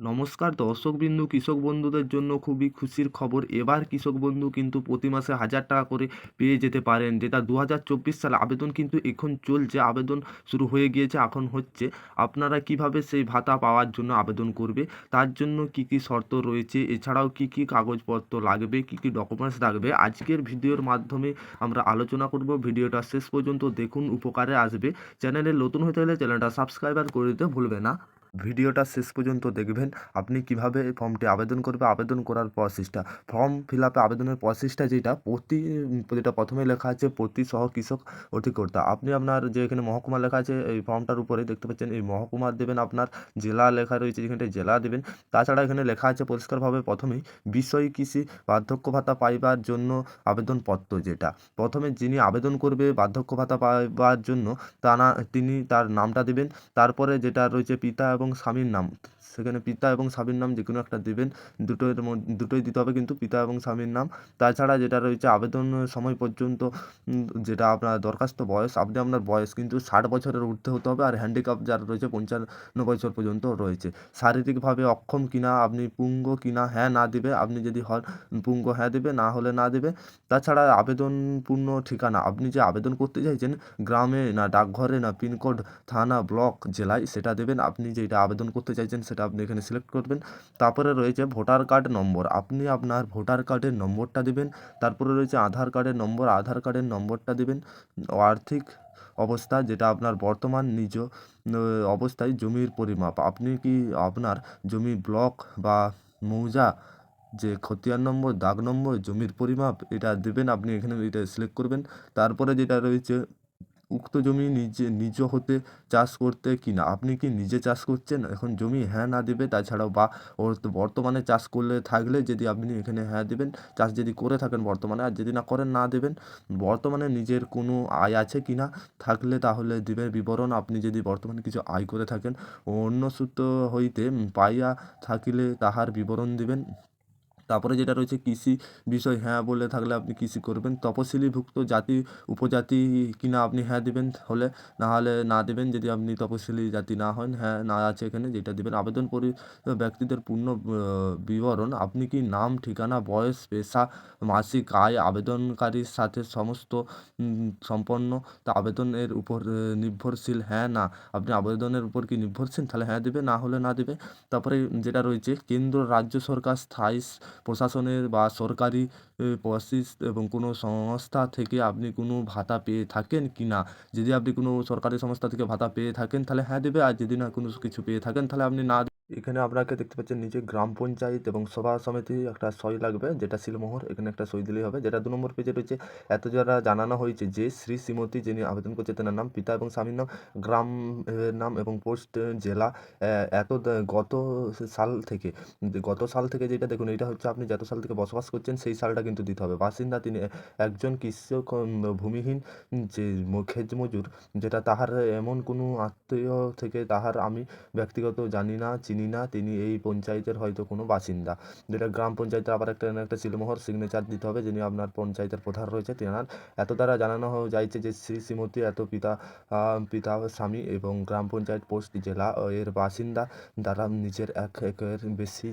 নমস্কার, দর্শকবিন্দু কৃষক বন্ধুদের জন্য খুবই খুশির খবর। এবার কৃষক বন্ধু কিন্তু প্রতি মাসে হাজার টাকা করে পেয়ে যেতে পারেন, যেটা দু হাজার চব্বিশ সালে আবেদন কিন্তু এখন চলছে। আবেদন শুরু হয়ে গিয়েছে, এখন হচ্ছে। আপনারা কীভাবে সেই ভাতা পাওয়ার জন্য আবেদন করবে? তার জন্য কি কি শর্ত রয়েছে? এছাড়াও কি কি কাগজপত্র লাগবে? কি কি ডকুমেন্টস লাগবে? আজকের ভিডিওর মাধ্যমে আমরা আলোচনা করব। ভিডিওটা শেষ পর্যন্ত দেখুন, উপকারে আসবে। চ্যানেলে নতুন হতে হলে চ্যানেলটা সাবস্ক্রাইবার করে দিতে ভুলবে না। ভিডিওটা শেষ পর্যন্ত দেখবেন। আপনি কীভাবে এই ফর্মটি আবেদন করবে, আবেদন করার প্রসেসটা ফর্ম ফিল আপে আবেদনের প্রসেসটা যেটা, প্রতি, যেটা প্রথমে লেখা আছে, প্রতি সহ কৃষক অধিকর্তা। আপনি আপনার যে এখানে মহকুমা লেখা আছে, এই ফর্মটার উপরে দেখতে পাচ্ছেন, এই মহকুমা দেবেন আপনার, জেলা লেখা রয়েছে যেখানে জেলা দেবেন। তাছাড়া এখানে লেখা আছে পরিষ্কারভাবে প্রথমেই, বিষয় কৃষি বার্ধক্য ভাতা পাইবার জন্য আবেদনপত্র যেটা। প্রথমে যিনি আবেদন করবে বার্ধক্য ভাতা পাইবার জন্য তা না তিনি তার নামটা দেবেন। তারপরে যেটা রয়েছে পিতা এবং স্বামীর নাম। সেখানে পিতা এবং স্বামীর নাম যে কোনো একটা দেবেন। দুটোর দুটোই দিতে হবে কিন্তু পিতা এবং স্বামীর নাম। তাছাড়া যেটা রয়েছে আবেদন সময় পর্যন্ত যেটা আপনার দরখাস্ত বয়স, আপনি আপনার বয়স কিন্তু ষাট বছরের ঊর্ধ্বে হতে হবে আর হ্যান্ডিক্যাপ যার রয়েছে পঞ্চান্ন বছর পর্যন্ত রয়েছে। শারীরিকভাবে অক্ষম কিনা, আপনি পুঙ্গ কিনা হ্যাঁ না দেবে, আপনি যদি হন, পুঙ্গ হ্যাঁ দেবে, না হলে না দেবে। তাছাড়া আবেদন পূর্ণ ঠিকানা, আপনি যে আবেদন করতে চাইছেন, গ্রামে না ডাকঘরে না পিনকোড, থানা, ব্লক, জেলায় সেটা দেবেন। আপনি যেটা আবেদন করতে চাইছেন সেটা আপনি এখানে সিলেক্ট করবেন। তারপরে রয়েছে ভোটার কার্ড নম্বর আপনি আপনার ভোটার কার্ডের নম্বরটা দেবেন। তারপরে রয়েছে আধার কার্ডের নম্বর আধার কার্ডের নম্বরটা দেবেন। আর্থিক অবস্থা যেটা আপনার বর্তমান নিজ অবস্থায় জমির পরিমাপ। আপনি কি আপনার জমি ব্লক বা মৌজা, যে খতিয়ান নম্বর দাগ নম্বর জমির পরিমাপ, এটা দেবেন। আপনি এখানে এটা সিলেক্ট করবেন। তারপরে যেটা রয়েছে উক্ত জমি নিজে, নিজ হতে চাষ করতে কি না আপনি কি নিজে চাষ করছেন? এখন জমি হ্যাঁ না দেবে, তাছাড়াও বা বর্তমানে চাষ করলে থাকলে যদি আপনি এখানে হ্যাঁ দেবেন, চাষ যদি করে থাকেন বর্তমানে, আর যদি না করেন, না দেবেন, বর্তমানে নিজের কোনো আয় আছে কি না থাকলে তাহলে দিবেন বিবরণ আপনি যদি বর্তমানে কিছু আয় করে থাকেন, অন্য সূত্র হইতে পাইয়া থাকিলে তাহার বিবরণ দিবেন। তারপরে যেটা রয়েছে কৃষি বিষয় হ্যাঁ বলে থাকলে আপনি কৃষি করবেন। তপশিলিভুক্ত জাতি, উপজাতি কিনা আপনি হ্যাঁ দেবেন হলে, না হলে না দেবেন যদি আপনি তপশিলি জাতি না হন হ্যাঁ না আছে এখানে যেটা দেবেন। আবেদন পরি ব্যক্তিদের পূর্ণ বিবরণ, আপনি কি নাম, ঠিকানা, বয়স, পেশা, মাসিক আয়, আবেদনকারীর সাথে সমস্ত সম্পন্ন, তা আবেদনের উপর নির্ভরশীল হ্যাঁ না, আপনি আবেদনের উপর কি নির্ভরশীল? তাহলে হ্যাঁ দেবে, না হলে না দেবে। তারপরে যেটা রয়েছে, কেন্দ্র, রাজ্য সরকার, স্থায়ী প্রশাসনের বা সরকারি প্রসেস এবং কোনো সংস্থা থেকে আপনি কোনো ভাতা পেয়ে থাকেন কি না? যদি আপনি কোনো সরকারি সংস্থা থেকে ভাতা পেয়ে থাকেন, তাহলে হ্যাঁ দেবে। আর যদি না কোনো কিছু পেয়ে থাকেন, তাহলে আপনি না এখানে আপনাকে দেখতে পাচ্ছেন নিচে গ্রাম পঞ্চায়েত এবং সভা সমিতি একটা সই লাগবে, যেটা শিলমোহর। এখানে একটা সই দিলেই হবে, যেটা দু নম্বর পেজে রয়েছে। এত যারা জানানো হয়েছে যে শ্রী শ্রীমতী যিনি আবেদন করছে, তেনার নাম, পিতা এবং স্বামীর নাম, গ্রাম নাম এবং পোস্ট জেলা এত গত সাল থেকে গত সাল থেকে যেটা দেখুন এটা হচ্ছে আপনি যত সাল থেকে বসবাস করছেন, সেই সালটা কিন্তু দিতে হবে। বাসিন্দা তিনি একজন কৃষক ভূমিহীন, যে ক্ষেত মজুর, যেটা তাহার এমন কোনো আত্মীয় থেকে তাহার আমি ব্যক্তিগত জানি না, চিনি না, তিনি এই পঞ্চায়েতের হয়তো কোনো বাসিন্দা। যেটা গ্রাম পঞ্চায়েতের আবার একটা একটা শিলমোহর সিগনেচার দিতে হবে, যিনি আপনার পঞ্চায়েতের প্রধান রয়েছে, তেনার। এত দ্বারা জানানো যাইছে যে শ্রী শ্রীমতী এত পিতা পিতা স্বামী এবং গ্রাম পঞ্চায়েত পোস্ট জেলা এর বাসিন্দা। দ্বারা নিজের এক একরের বেশি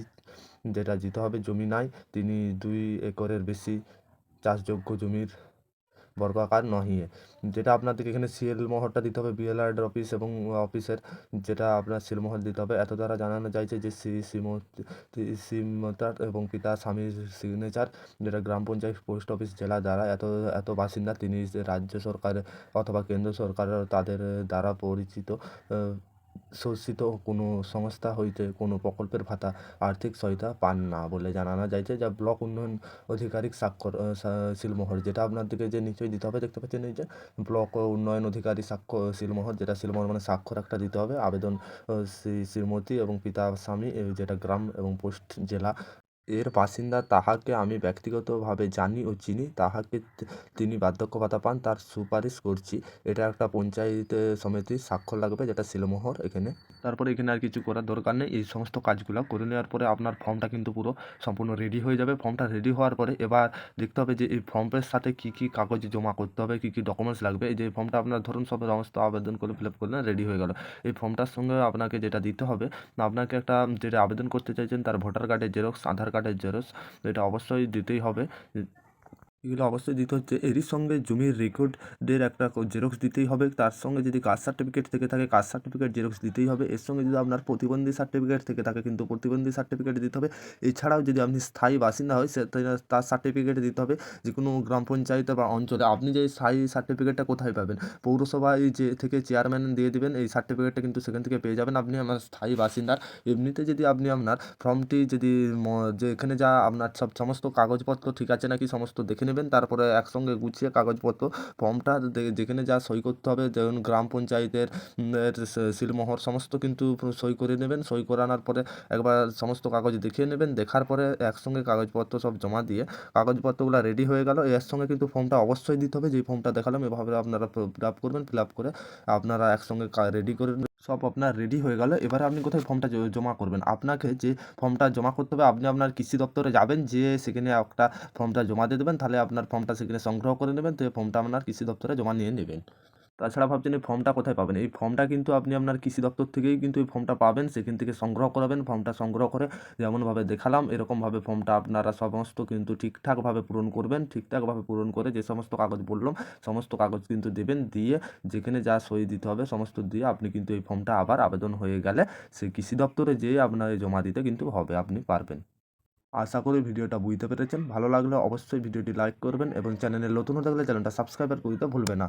যেটা দিতে হবে জমি নাই, তিনি দুই একরের বেশি চাষযোগ্য জমির বর্গাকার নহিয়ে যেটা আপনাদেরকে এখানে সিএলমোহরটা দিতে হবে, বিএলআরডের অফিস এবং অফিসের, যেটা আপনার সিলমোহর দিতে হবে। এত দ্বারা জানানো যাইছে যে শ্রী শ্রীমতী শ্রীমতার এবং পিতা স্বামীর সিগনেচার যেটা গ্রাম পঞ্চায়েত পোস্ট অফিস জেলা দ্বারা এত এত বাসিন্দা তিনি রাজ্য সরকার অথবা কেন্দ্র সরকার তাদের দ্বারা পরিচিত শোষিত কোনো সংস্থা হইতে কোনো প্রকল্পের ভাতা আর্থিক সহায়তা পান না বলে জানানো যাইছে, যা ব্লক উন্নয়ন অধিকারিক স্বাক্ষর শিলমোহর। যেটা আপনার দিকে যে নিশ্চয়ই দিতে হবে, দেখতে পাচ্ছেন এই যে ব্লক উন্নয়ন অধিকারী স্বাক্ষর সিলমোহর যেটা সিলমোহর মানে স্বাক্ষর একটা দিতে হবে। আবেদন শ্রী, শ্রীমতী এবং পিতা, স্বামী যেটা গ্রাম এবং পোস্ট, জেলা এর বাসিন্দা তাহাকে আমি ব্যক্তিগতভাবে জানি ও চিনি। তাহাকে তিনি বার্ধক্য ভাতা পান, তার সুপারিশ করছি। এটা একটা পঞ্চায়েত সমিতির স্বাক্ষর লাগবে, যেটা শিলমোহর এখানে। তারপরে এখানে আর কিছু করার দরকার নেই। এই সমস্ত কাজগুলো করে নেওয়ার পরে আপনার ফর্মটা কিন্তু পুরো সম্পূর্ণ রেডি হয়ে যাবে। ফর্মটা রেডি হওয়ার পরে এবার দেখতে হবে যে এই ফর্মের সাথে কী কী কাগজ জমা করতে হবে, কী কী ডকুমেন্টস লাগবে। এই যে ফর্মটা আপনার ধরুন সব সমস্ত আবেদন করে ফিল আপ করলেন রেডি হয়ে গেল। এই ফর্মটার সঙ্গে আপনাকে যেটা দিতে হবে, আপনাকে একটা যেটা আবেদন করতে চাইছেন তার ভোটার কার্ডের জেরক্স আধার কার্ডের জেরক্স এটা অবশ্যই দিতেই হবে। এগুলো অবশ্যই দিতে হচ্ছে। এরই সঙ্গে জমির রেকর্ডের একটা জেরক্স দিতেই হবে। তার সঙ্গে যদি কাস্ট সার্টিফিকেট থেকে থাকে, কাস্ট সার্টিফিকেট জেরক্স দিতেই হবে। এর সঙ্গে যদি আপনার প্রতিবন্ধী সার্টিফিকেট থেকে থাকে, কিন্তু প্রতিবন্ধী সার্টিফিকেট দিতে হবে। এছাড়াও যদি আপনি স্থায়ী বাসিন্দা হয়, সে তার সার্টিফিকেট দিতে হবে যে কোনো গ্রাম পঞ্চায়েত বা অঞ্চলে। আপনি যে স্থায়ী সার্টিফিকেটটা কোথায় পাবেন? পৌরসভায় যে থেকে চেয়ারম্যান দিয়ে দেবেন, এই সার্টিফিকেটটা কিন্তু সেখান থেকে পেয়ে যাবেন আপনি আমার স্থায়ী বাসিন্দার এমনিতে যদি আপনি আপনার ফর্মটি যদি যে এখানে যা আপনার সব সমস্ত কাগজপত্র ঠিক আছে নাকি, সমস্ত দেখে নেবেন। তারপরে একসঙ্গে গুছিয়ে কাগজপত্র, ফর্মটা যেখানে যা সই করতে হবে, যেমন গ্রাম পঞ্চায়েতের সিলমোহর সমস্ত কিন্তু সই করে নেবেন। সই করানোর পরে একবার সমস্ত কাগজ দেখিয়ে নেবেন, দেখার পরে একসঙ্গে কাগজপত্র সব জমা দিয়ে কাগজপত্রগুলো রেডি হয়ে গেল। এর সঙ্গে কিন্তু ফর্মটা অবশ্যই দিতে হবে। যেই ফর্মটা দেখালাম, এভাবে আপনারা ফিল আপ করবেন ফিল আপ করে আপনারা একসঙ্গে রেডি করে সব আপনার রেডি হয়ে গেল। এবারে আপনি কোথায় ফর্মটা জমা করবেন? আপনাকে যে ফর্মটা জমা করতে হবে, আপনি আপনার কৃষি দপ্তরে যাবেন, যে সেখানে একটা ফর্মটা জমা দিয়ে দেবেন, তাহলে আপনার ফর্মটা সেখানে সংগ্রহ করে নেবেন, তো এই ফর্মটা আপনার কৃষি দপ্তরে জমা নিয়ে নেবেন। তাছাড়া ভাবছেন এই ফর্মটা কোথায় পাবেন? এই ফর্মটা কিন্তু আপনি আপনার কৃষি দপ্তর থেকেই কিন্তু এই ফর্মটা পাবেন। সেখান থেকে সংগ্রহ করাবেন। ফর্মটা সংগ্রহ করে যেমনভাবে দেখালাম, এরকমভাবে ফর্মটা আপনারা সমস্ত কিন্তু ঠিকঠাকভাবে পূরণ করবেন। ঠিকঠাকভাবে পূরণ করে যে সমস্ত কাগজ বললাম, সমস্ত কাগজ কিন্তু দেবেন। দিয়ে যেখানে যা সই দিতে হবে, সমস্ত দিয়ে আপনি কিন্তু এই ফর্মটা আবার আবেদন হয়ে গেলে সেই কৃষি দপ্তরে যেয়ে আপনার জমা দিতে কিন্তু হবে, আপনি পারবেন। আশা করি ভিডিওটা বুঝতে পেরেছেন। ভালো লাগলে অবশ্যই ভিডিওটি লাইক করবেন এবং চ্যানেলে নতুন হয়ে থাকলে চ্যানেলটা সাবস্ক্রাইবার করতে ভুলবে না।